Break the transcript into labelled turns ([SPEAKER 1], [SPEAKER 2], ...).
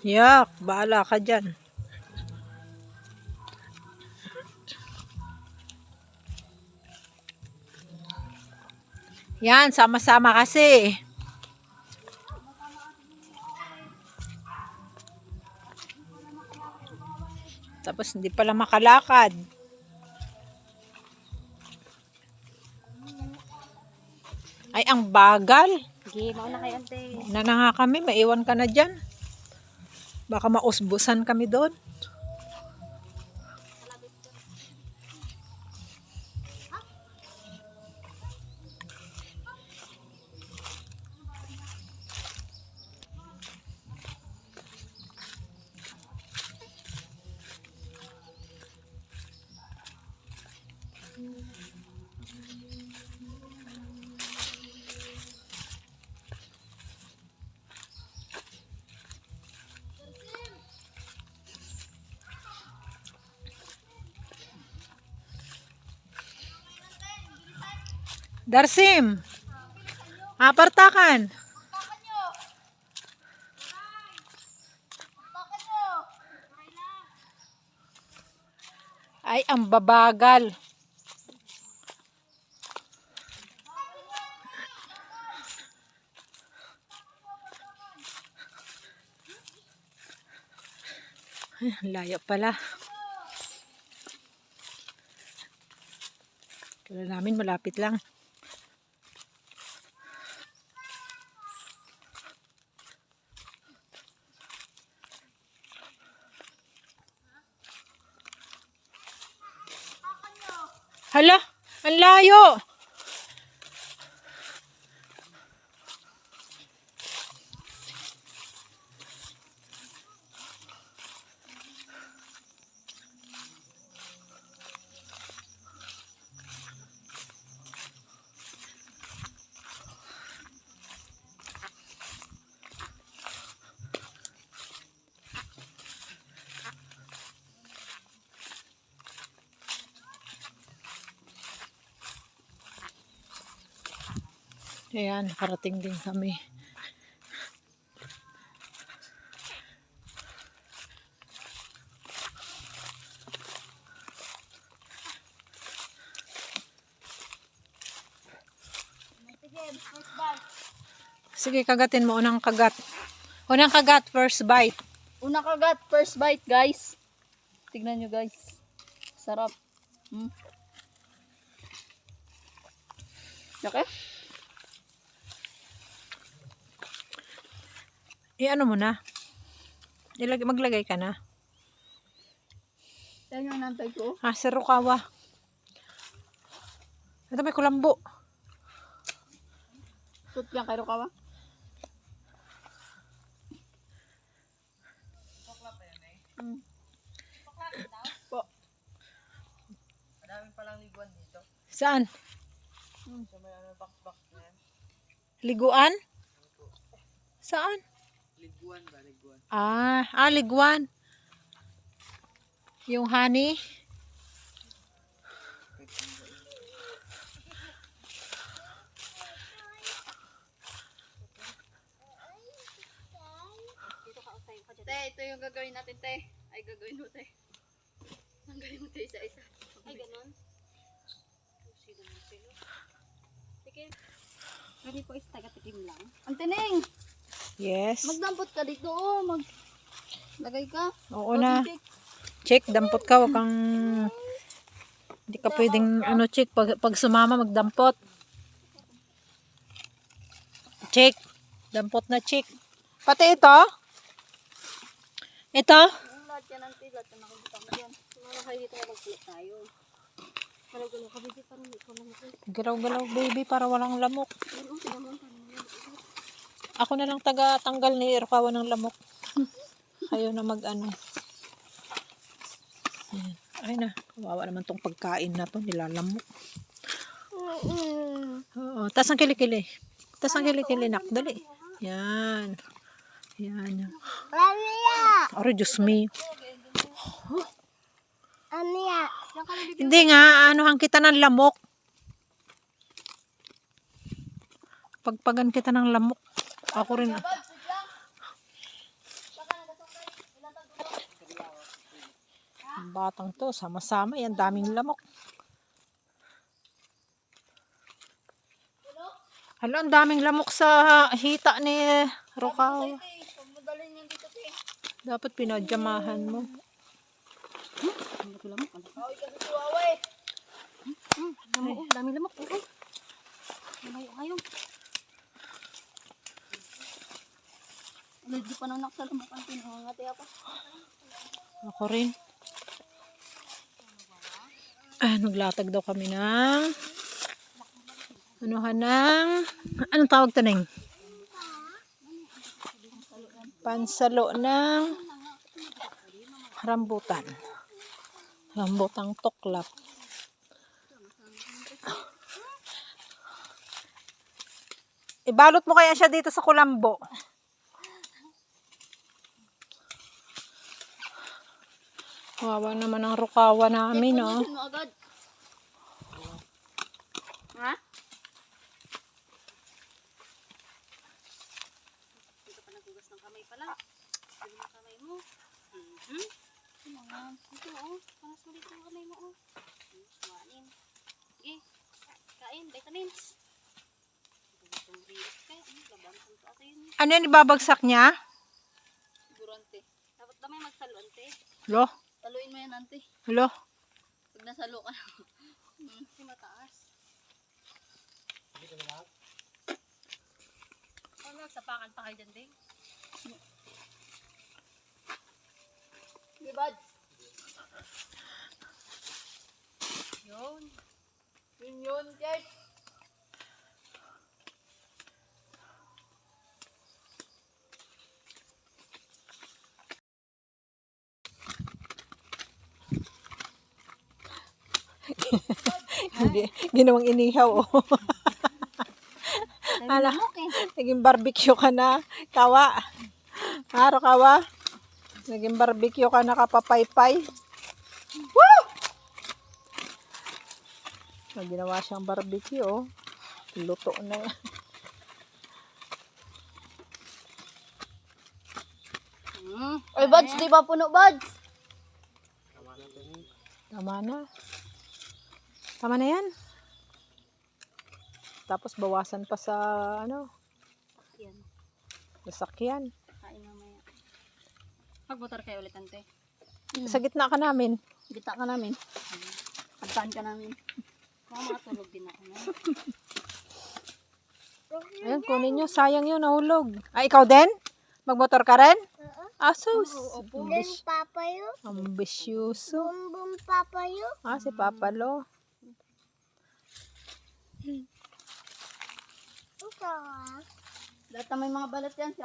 [SPEAKER 1] Yak, bahala ka dyan. Yan, sama-sama kasi. Tapos hindi pala makalakad. Ay, ang bagal.
[SPEAKER 2] Sige, mauna kayo ante.
[SPEAKER 1] Na na nga kami, maiwan ka na dyan. Baka mausbusan kami doon. Darsim! Apartakan! Ay, ang babagal. Ay, layo pala. Kala namin malapit lang. Hala, ang layo. Ayan, nakarating din kami. Sige, kagatin mo. Unang kagat. Unang kagat, first bite.
[SPEAKER 2] Una kagat, first bite guys. Tignan nyo guys. Sarap. Hmm. Okay?
[SPEAKER 1] I-ano mo na. Ilag maglagay ka na.
[SPEAKER 2] Yan yung nantay ko.
[SPEAKER 1] Ah, si Rukawa. Ito may kulambo.
[SPEAKER 2] Shoot yan kay Rukawa. Hmm. Po.
[SPEAKER 1] Saan?
[SPEAKER 2] Hmm.
[SPEAKER 1] Liguan? Saan?
[SPEAKER 3] Liguan ba? Liguan.
[SPEAKER 1] Ah, ah, liguan. Yung honey.
[SPEAKER 2] Te, ito yung gagawin natin, te. Ay, gagawin mo, te. Ang galing mo, te, isa-isa. Ay, ganun? Sino mo sino? Tikim. Pwede po is taga-tikim lang. Ang tining!
[SPEAKER 1] Yes.
[SPEAKER 2] Magdampot ka dito, oh. Mag... Lagay ka.
[SPEAKER 1] Oo na.
[SPEAKER 2] Check.
[SPEAKER 1] Check, dampot ka. Wag kang... Hindi ka pwedeng, ano, check. Pag, pag sumama, magdampot. Check. Dampot na check. Pati ito. Ito.
[SPEAKER 2] Lahat yan, ante. Lahat yan nakikita mo yan. Dito magpulat tayo. Galaw-galaw baby.
[SPEAKER 1] Para walang lamok. Ako na lang taga tanggal ni Irkawa ng lamok. Ayaw na mag ano. Ayan. Ay na, kawawa naman tong pagkain na to, nilalamok. Oo, tas ang kilikili. Tas ang kilikili, nak, dali. Yan. Yan. Aro, Diyos me.
[SPEAKER 2] Yan ka lang,
[SPEAKER 1] Hindi nga, anuhan kita ng lamok. Pagpagan kita ng lamok. Ako rin. Ang batang to, sama-sama yan, daming lamok. Hala, ang daming lamok sa hita ni Rokaw. Dapat pinadyamahan mo.
[SPEAKER 2] Ang lamok. Ang Hmm? Lamok ang pinangangati ako.
[SPEAKER 1] Ako rin. Ah, naglatag daw kami ng anuhan ng anong tawag to neng? Pansalo ng rambutan. Rambutang tuklap. Ibalot mo kaya siya dito sa kulambo. Wawa naman ang rukawa namin, oh.
[SPEAKER 2] Pagkasin mo agad. Ha? Hindi ka pa nagugas ng kamay pala. Hindi mo kamay mo. Mhm. Kailangan. Ito oh. Panas mo dito ang kamay mo oh. Kumain. Sige. Kain. Vitamins. Ano, laban kung to ako yun.
[SPEAKER 1] Yan, ibabagsak niya?
[SPEAKER 2] Siguro ante. Dapat damay magsalo ante.
[SPEAKER 1] Lo,
[SPEAKER 2] Taluin mo yan ante.
[SPEAKER 1] lo.
[SPEAKER 2] Pag nasalo ka na. Hmm, kasi mataas. Ano, nagsapakan pa kayo dyan, Ding? Di ba? Yun. Yun yun, Jet.
[SPEAKER 1] Hindi, ginawang inihaw, oh. Ala, naging barbecue ka na. Kawa. Haro kawa. Naging barbecue ka na kapapaypay. Woo! May ginawa siyang barbecue, oh. Luto na yan.
[SPEAKER 2] Hmm. Ay, Buds, di ba puno, Buds?
[SPEAKER 1] Tama na. Tama na yan. Tapos bawasan pa sa, ano,
[SPEAKER 2] Yan.
[SPEAKER 1] sasakyan.
[SPEAKER 2] Kain mamaya. Magmotor kayo ulit, ante.
[SPEAKER 1] Sa gitna ka namin.
[SPEAKER 2] Gita ka namin. Pagtaan ka namin. Mga tulog din ako na.
[SPEAKER 1] Ayan, kunin nyo. Sayang yun, nahulog. Ah, ikaw din? Magmotor ka rin? Ah, sus. Ambis-
[SPEAKER 4] Papayo,
[SPEAKER 1] ambisyoso.
[SPEAKER 4] bumbum papayo.
[SPEAKER 1] Ah, si Papa Lo.
[SPEAKER 4] Ito ah.
[SPEAKER 2] Lahat na may mga balat yan. Si